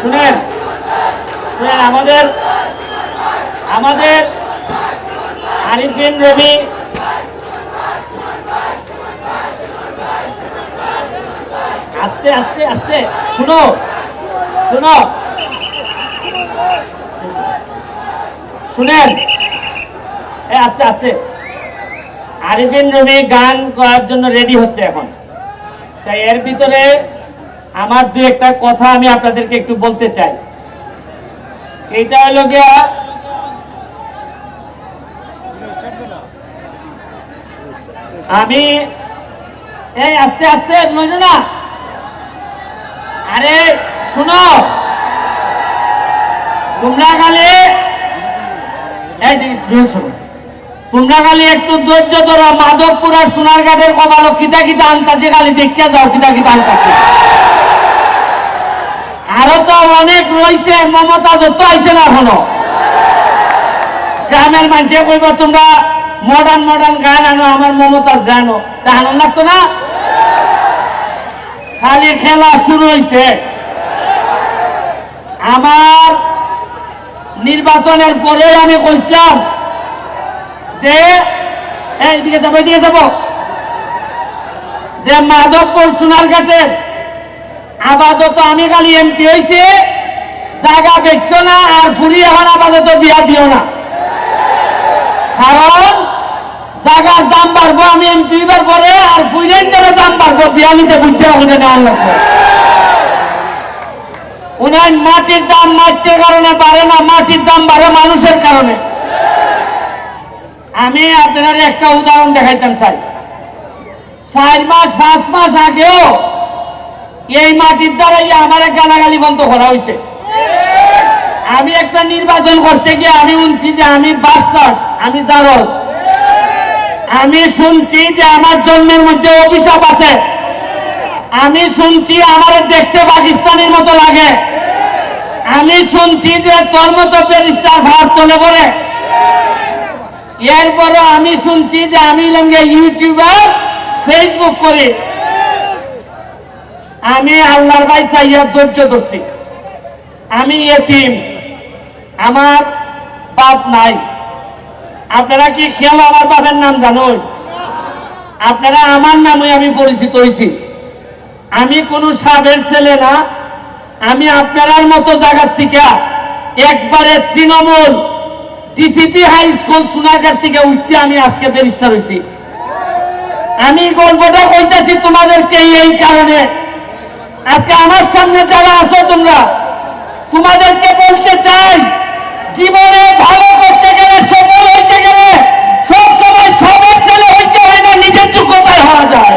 শুনেন শুনেন, আমাদের আমাদের আরিফিন রবি আস্তে আস্তে আস্তে, শুনো শুনো। শুনেন, এ, আস্তে আস্তে। আরিফিন রবি গান করার জন্য রেডি হচ্ছে এখন। তাই এর ভিতরে আমার দু একটা কথা আমি আপনাদেরকে একটু বলতে চাই। এটা হলো গিয়া আমি, এই আস্তে আস্তে, নইল না। আরে, শুনো। তোমরা খালি, এই তোমরা খালি একটু ধৈর্য ধরো, মাধবপুর আর সোনারঘাটের কপালো কিতা কিতা আনতাছে, খালি দেখিয়া যাও কিতা কিতা আনতাছে। আরও তো অনেক রয়েছে, মমতা যত আইছে না এখনও? গ্রামের মানুষে কইব, তোমরা মডার্ন মডার্ন গান আনো, আমার মমতাজ জানো তা আনন্দ লাগতো না? খালি খেলা শুরু হয়েছে আমার নির্বাচনের পরে আমি কইছিলাম যে এইদিকে যাব এইদিকে যাব। যে মাধবপুর সোনারঘাটের আপাতত আমি খালি এমপি হয়েছে জায়গা বেচছো না আর ফুরি এখন আপাতত বিয়া দিও না। কারণ জায়গার দাম বাড়বো, আমি এমপি বার পরে আর ফুইলেন্টারের দাম বাড়বো বিয়া নিতে বুঝতে ওখানে নেওয়ার লাগবে। উনার মাটির দাম মাটির কারণে বাড়ে না, মাটির দাম বাড়ে মানুষের কারণে। আমি আপনার একটা উদাহরণ দেখাইতাম চাই চার মাস, পাঁচ মাস আগেও এই মাটির দ্বারাই আমার গালাগালি বন্ধ করা হয়েছে। আমি একটা নির্বাচন করতে গিয়ে আমি শুনছি যে আমি বাস্টার আমি জারদ। আমি শুনছি যে আমার জন্মের মধ্যে অভিশাপ আছে। আমি শুনছি আমার দেখতে পাকিস্তানের মতো লাগে। আমি শুনছি যে তোর মতো ব্যারিস্টার ভাত তোলে পরে এরপরও আমি শুনছি যে আমি লঙ্গে ইউটিউবার ফেসবুক করি। আমি আল্লাহর ভাই চাইয়া ধৈর্য ধরছি। আমি এতিম। আমার বাপ নাই। আপনারা কি খেয়াল আমার বাপের নাম জানুন আপনারা আমার নামে আমি পরিচিত হয়েছি। আমি কোনো সাবের ছেলে না। আমি আপনার মতো জায়গার থেকে একবারে Trinamool DCP high school Sonarghat থেকে উঠতে আমি আজকে ব্যারিস্টার হয়েছি। আমি গল্পটা কইতাছি তোমাদেরকে এই কারণে। আজকে আমার সামনে যারা আছো তোমরা, তোমাদেরকে বলতে চাই, জীবনে ভালো করতে গেলে, সফল হইতে গেলে, সব সময় সবের ছেলে হইতে হয় না, নিজের যোগ্যতায় হওয়া যায়।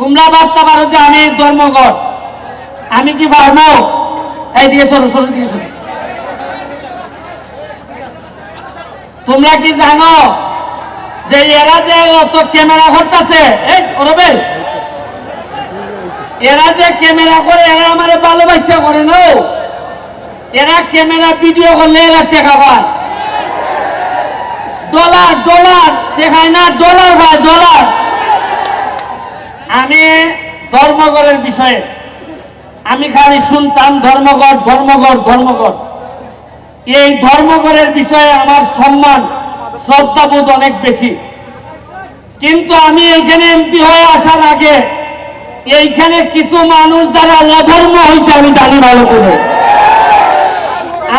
তোমরা ভাবতে পারো যে আমি ধর্মগত আমি কি পারব এই দিয়ে সরো সরো দিয়ে সরো তোমরা কি জানো যে এরা যে অত ক্যামেরা করতেছে এই, ওরবে। এরা যে ক্যামেরা করে, এরা আমার ভালোবাসা করে নো এরা ক্যামেরা ভিডিও করলে এরা টেকা পায়। ডলার ডলার, দেখায় না, ডলার হয় ডলার। আমি ধর্মগড়ের বিষয়ে, আমি খালি শুনতাম ধর্মগড় ধর্মগড় ধর্মগড় এই ধর্মগড়ের বিষয়ে আমার সম্মান, শ্রদ্ধাবোধ অনেক বেশি। কিন্তু আমি এইখানে এমপি হয়ে আসার আগে এইখানে কিছু মানুষ দ্বারা অধর্ম হয়েছে আমি জানি ভালো করে।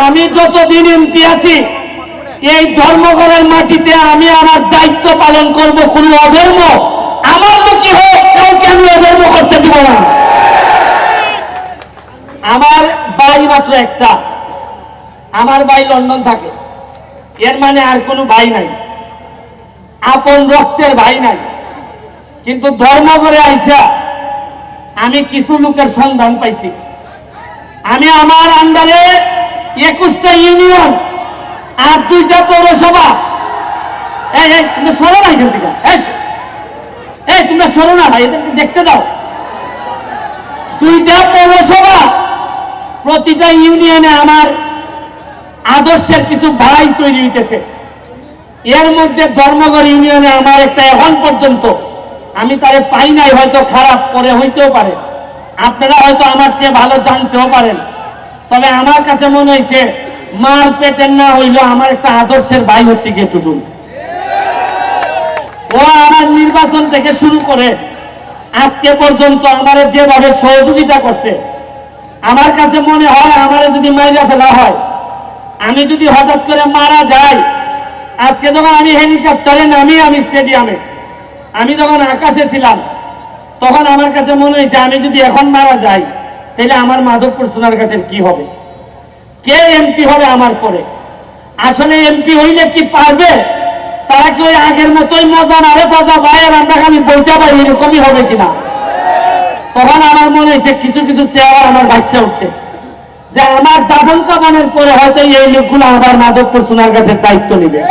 আমি যতদিন এমপি আছি, এই ধর্মঘরের মাটিতে আমি আমার দায়িত্ব পালন করব কোন অধর্ম। আমার মুখী হোক, কাউকে আমি অধর্ম করতে দিব না। আমার বাড়ি মাত্র একটা। আমার ভাই লন্ডন থাকে। এর মানে আর কোনো ভাই নাই। আপন রক্তের ভাই নাই। কিন্তু ধর্মঘরে আইসা আমি কিছু লোকের সন্ধান পাইছি। আমি আমার আন্ডারে একুশটা ইউনিয়ন আর দুইটা পৌরসভা। এই এই তুমি সরো না এখান থেকে। এই, তোমরা সরো না ভাই এদেরকে দেখতে দাও। দুইটা পৌরসভা প্রতিটা ইউনিয়নে আমার আদর্শের কিছু ভাই তৈরি হইতেছে। এর মধ্যে ধর্মগড় ইউনিয়নে আমার একটা এখন পর্যন্ত আমি তারে পাই নাই, হয়তো খারাপ পরে হইতেও পারে। আপনারা হয়তো আমার চেয়ে ভালো জানতেও পারেন। তবে আমার কাছে মনে হয়েছে মার পেটের না হইলেও আমার একটা আদর্শের ভাই হচ্ছে গিয়ে টুটুল ও আমার নির্বাচন থেকে শুরু করে, আজকে পর্যন্ত আমার যেভাবে সহযোগিতা করছে, আমার কাছে মনে হয় আমার যদি মাইরা ফেলা হয়, আমি যদি হঠাৎ করে মারা যাই, আজকে যখন আমি হেলিকপ্টারে নামি আমি স্টেডিয়ামে আমি যখন আকাশে ছিলাম, তখন আমার কাছে মনে হয়েছে, আমি যদি এখন মারা যাই, তাহলে আমার মাধবপুর সোনারঘাটের কি হবে? কে এমপি হবে আমার পরে? আসলে এমপি হইলে কি পারবে? তারা কি ওই আগের মতোই মজা মারে ফাজা ভাই, আর আমরা খালি বইটা পাই, এরকমই হবে কিনা? তখন আমার মনে হয়েছে, কিছু কিছু চেহারা আমার ভাষ্যে উঠছে, যে আমার দাফন কামানের পরে হয়তো এই লোকগুলো আবার মাধবপুর সোনার গাছের দায়িত্ব নেবে।